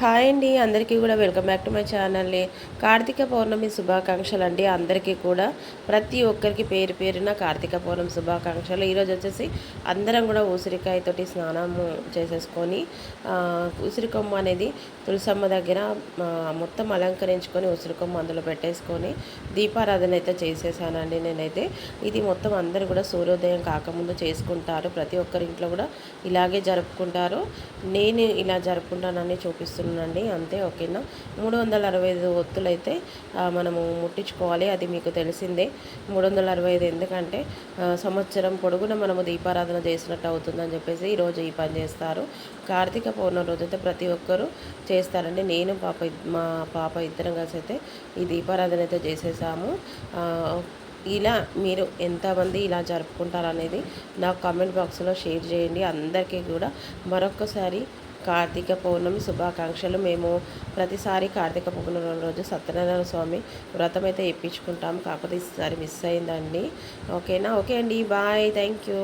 Hi అండి అందరికీ కూడా welcome back to my channel. Karthika Pournami శుభాకాంక్షలు అండి అందరికీ కూడా. ప్రతి ఒక్కరికి పేరు పేరున కార్తీక పౌర్ణమి శుభాకాంక్షలు. ఈరోజు వచ్చేసి అందరం కూడా ఉసిరికాయతోటి స్నానము చేసేసుకొని ఉసిరికొమ్మ అనేది తులసమ్మ దగ్గర మొత్తం అలంకరించుకొని ఉసిరికొమ్మ అందులో పెట్టేసుకొని దీపారాధన అయితే చేసేసానండి నేనైతే. ఇది మొత్తం అందరూ కూడా సూర్యోదయం కాకముందు చేసుకుంటారు. ప్రతి ఒక్కరి ఇంట్లో కూడా ఇలాగే జరుపుకుంటారు. నేను ఇలా జరుపుకుంటానని చూపిస్తున్నాను. అండి అంతే ఓకేనా? మూడు వందల అరవై ఐదు ఒత్తులు అయితే మనము ముట్టించుకోవాలి. అది మీకు తెలిసిందే. మూడు వందల అరవై ఐదు ఎందుకంటే సంవత్సరం పొడుగున మనము దీపారాధన చేసినట్టు అవుతుందని చెప్పేసి ఈరోజు ఈ పని చేస్తారు. కార్తీక పౌర్ణమి రోజు అయితే ప్రతి ఒక్కరూ చేస్తారండి. నేను పాప మా పాప ఇద్దరం కలిసి అయితే ఈ దీపారాధన అయితే చేసేసాము. ఇలా మీరు ఎంతమంది ఇలా జరుపుకుంటారనేది నాకు కామెంట్ బాక్స్లో షేర్ చేయండి. అందరికీ కూడా మరొకసారి కార్తీక పౌర్ణమి శుభాకాంక్షలు. మేము ప్రతిసారి కార్తీక పౌర్ణమి రోజు సత్యనారాయణ స్వామి వ్రతం అయితే ఇప్పించుకుంటాం. కాకపోతే ఈసారి మిస్ అయిందండి. ఓకేనా? ఓకే అండి. బాయ్. Thank you